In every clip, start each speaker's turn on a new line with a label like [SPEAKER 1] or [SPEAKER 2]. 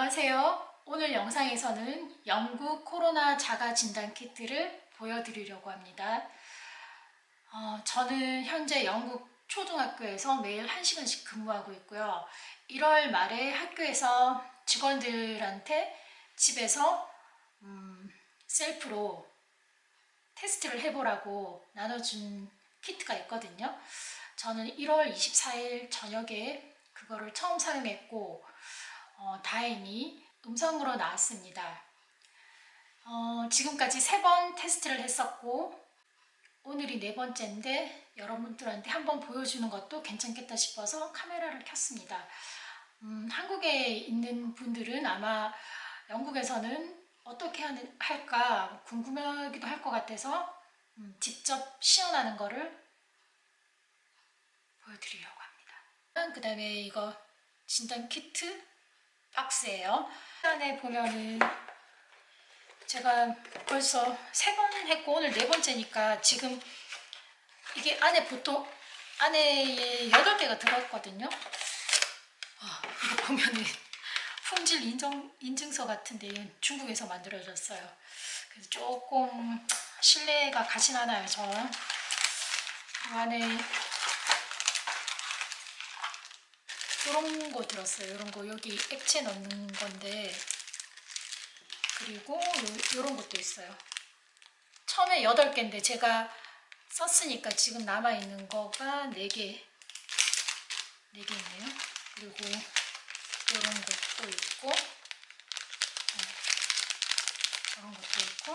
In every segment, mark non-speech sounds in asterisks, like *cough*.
[SPEAKER 1] 안녕하세요. 오늘 영상에서는 영국 코로나 자가 진단 키트를 보여드리려고 합니다. 어, 저는 현재 영국 초등학교에서 매일 1시간씩 근무하고 있고요. 1월 말에 학교에서 직원들한테 집에서 음, 셀프로 테스트를 해보라고 나눠준 키트가 있거든요. 저는 1월 24일 저녁에 그거를 처음 사용했고 어, 다행히 음성으로 나왔습니다. 어, 지금까지 세 번 테스트를 했었고 오늘이 네 번째인데 여러분들한테 한번 보여주는 것도 괜찮겠다 싶어서 카메라를 켰습니다. 음, 한국에 있는 분들은 아마 영국에서는 어떻게 할까 궁금하기도 할 것 같아서 음, 직접 시연하는 거를 보여드리려고 합니다. 그 다음에 이거 진단 키트 박스예요. 안에 보면은 제가 벌써 세 번 했고 오늘 네 번째니까 지금 이게 안에 보통 안에 여덟 개가 들어있거든요. 아, 이거 보면은 *laughs* 품질 인정 인증서 같은데 중국에서 만들어졌어요. 그래서 조금 신뢰가 가진 않아요. 저그 안에 이런 거 들었어요. 이런 거 여기 액체 넣는 건데 그리고 요, 런 것도 있어요. 처음에 8개인데 제가 썼으니까 지금 남아있는 거가 4개 4개 있네요. 그리고 이런 것도 있고 이런 것도 있고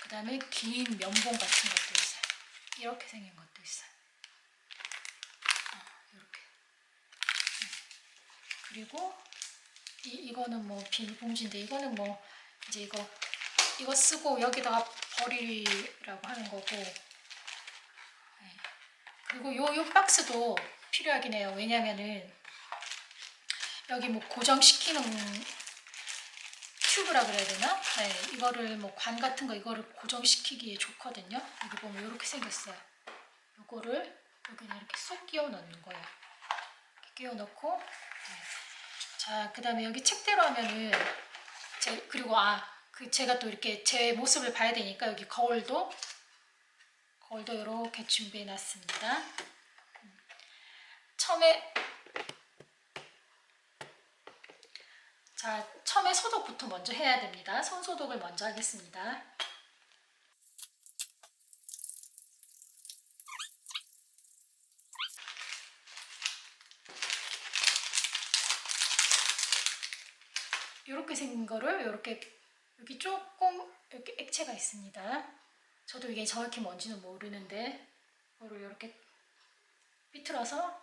[SPEAKER 1] 그 다음에 긴 면봉 같은 것도 있어요. 이렇게 생긴 것도 있어요. 어, 이렇게 그리고 이, 이거는 뭐 비닐봉지인데 이거는 뭐 이제 이거 이거 쓰고 여기다가 버리라고 하는 거고 네. 그리고 요, 요 박스도 필요하긴 해요 왜냐면은 여기 뭐 고정시키는 튜브라 그래야 되나? 네, 이거를 뭐 관 같은 거 이거를 고정시키기에 좋거든요 여기 보면 이렇게 생겼어요 요거를 여기는 이렇게 쏙 끼워 넣는 거예요 끼워 넣고 네. 자, 그 다음에 여기 책대로 하면은, 제, 그리고 아, 그 제가 또 이렇게 제 모습을 봐야 되니까 여기 거울도, 거울도 이렇게 준비해 놨습니다. 처음에, 자, 처음에 소독부터 먼저 해야 됩니다. 손 소독을 먼저 하겠습니다. 이렇게 생긴 거를 이렇게 여기 조금 이렇게 액체가 있습니다. 저도 이게 정확히 뭔지는 모르는데 이거를 이렇게 비틀어서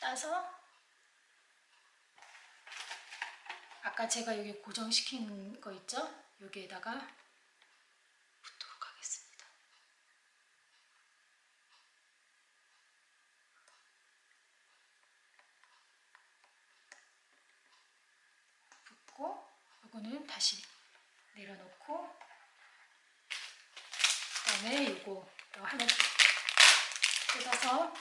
[SPEAKER 1] 따서 아까 제가 여기 고정시킨 거 있죠? 여기에다가 붓도록 하겠습니다. 이거는 다시 내려놓고 그 다음에 이거 하나 뜯어서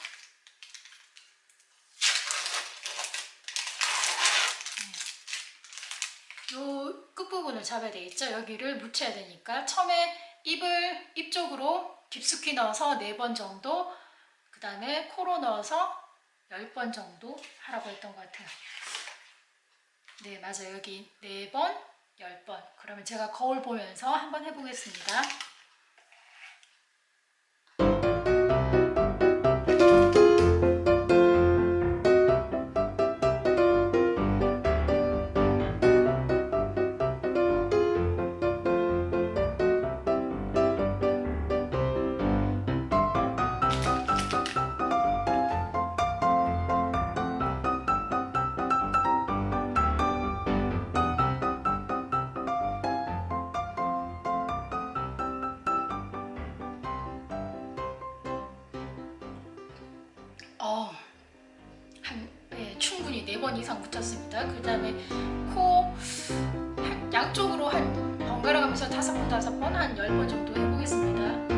[SPEAKER 1] 네. 요 끝부분을 잡아야 되겠죠? 여기를 묻혀야 되니까 처음에 입을 입 쪽으로 깊숙이 넣어서 4번 정도 그 다음에 코로 넣어서 10번 정도 하라고 했던 것 같아요. 네, 맞아요. 여기 4번, 10번. 그러면 제가 거울 보면서 한번 해보겠습니다. 1번 이상 붙였습니다. 그 다음에 코 양쪽으로 한 번갈아가면서 5번, 5번, 한 열 번 정도 해보겠습니다.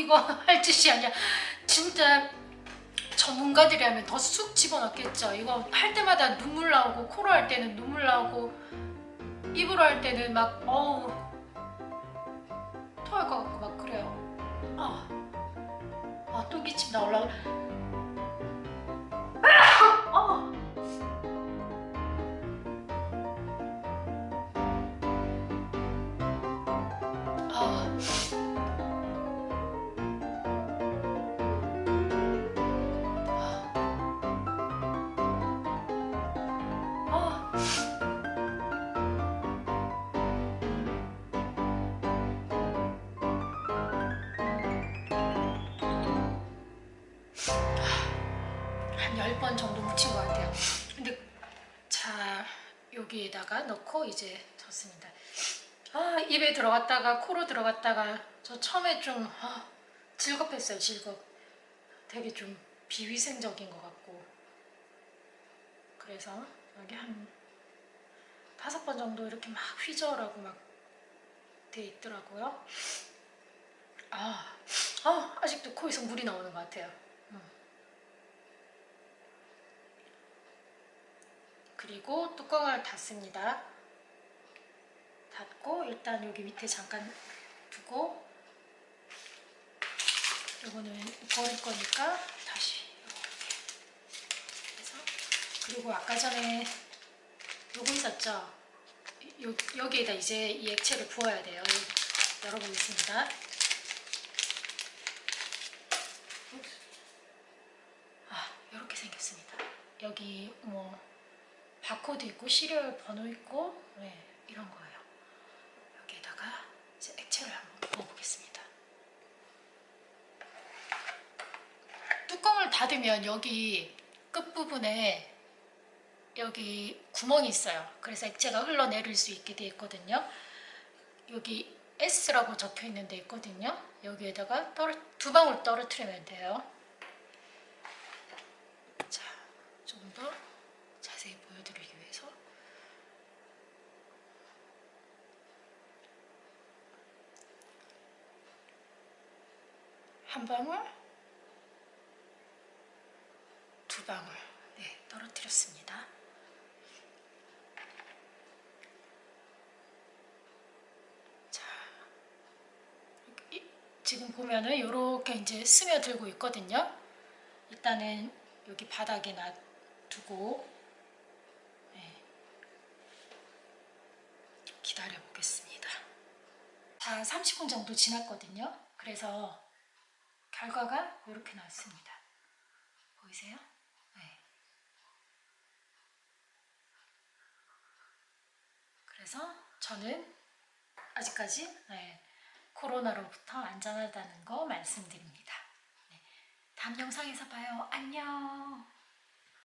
[SPEAKER 1] 이거 *laughs* 할 짓이 아니야. 진짜 전문가들이 하면 더 쑥 집어넣겠죠. 이거 할 때마다 눈물 나오고 코로 할 때는 눈물 나오고 입으로 할 때는 막 어우 토할 것 같고 막 그래요. 아, 아, 또 기침 나올라. 10번 정도 묻힌 것 같아요. 근데 자 여기에다가 넣고 이제 졌습니다. 아 입에 들어갔다가 코로 들어갔다가 저 처음에 좀 아, 즐겁했어요 즐겁. 되게 좀 비위생적인 것 같고 그래서 여기 한 다섯 번 정도 이렇게 막 휘저으라고 막 돼 있더라고요. 아, 아 아직도 코에서 물이 나오는 것 같아요. 그리고 뚜껑을 닫습니다. 닫고 일단 여기 밑에 잠깐 두고 이거는 버릴 거니까 다시 이렇게 해서 그리고 아까 전에 요거 있었죠? 요, 여기에다 이제 이 액체를 부어야 돼요. 열어보겠습니다. 아, 이렇게 생겼습니다. 여기 뭐 바코드 있고 시리얼 번호 있고 네, 이런 거예요. 여기에다가 이제 액체를 한번 부어보겠습니다. 뚜껑을 닫으면 여기 끝부분에 여기 구멍이 있어요. 그래서 액체가 흘러내릴 수 있게 되어 있거든요. 여기 S라고 적혀 있는 데 있거든요. 여기에다가 두 방울 떨어뜨리면 돼요. 자, 좀 더 자세히 보여드리기 위해서 한 방울, 두 방울, 네, 떨어뜨렸습니다. 자, 이- 지금 보면은 이렇게 이제 스며들고 있거든요. 일단은 여기 바닥에 놔두고 네, 기다려 보겠습니다. 자, 30분 정도 지났거든요. 그래서 결과가 이렇게 나왔습니다. 보이세요? 네. 그래서 저는 아직까지 네, 코로나로부터 안전하다는 거 말씀드립니다. 네, 다음 영상에서 봐요. 안녕.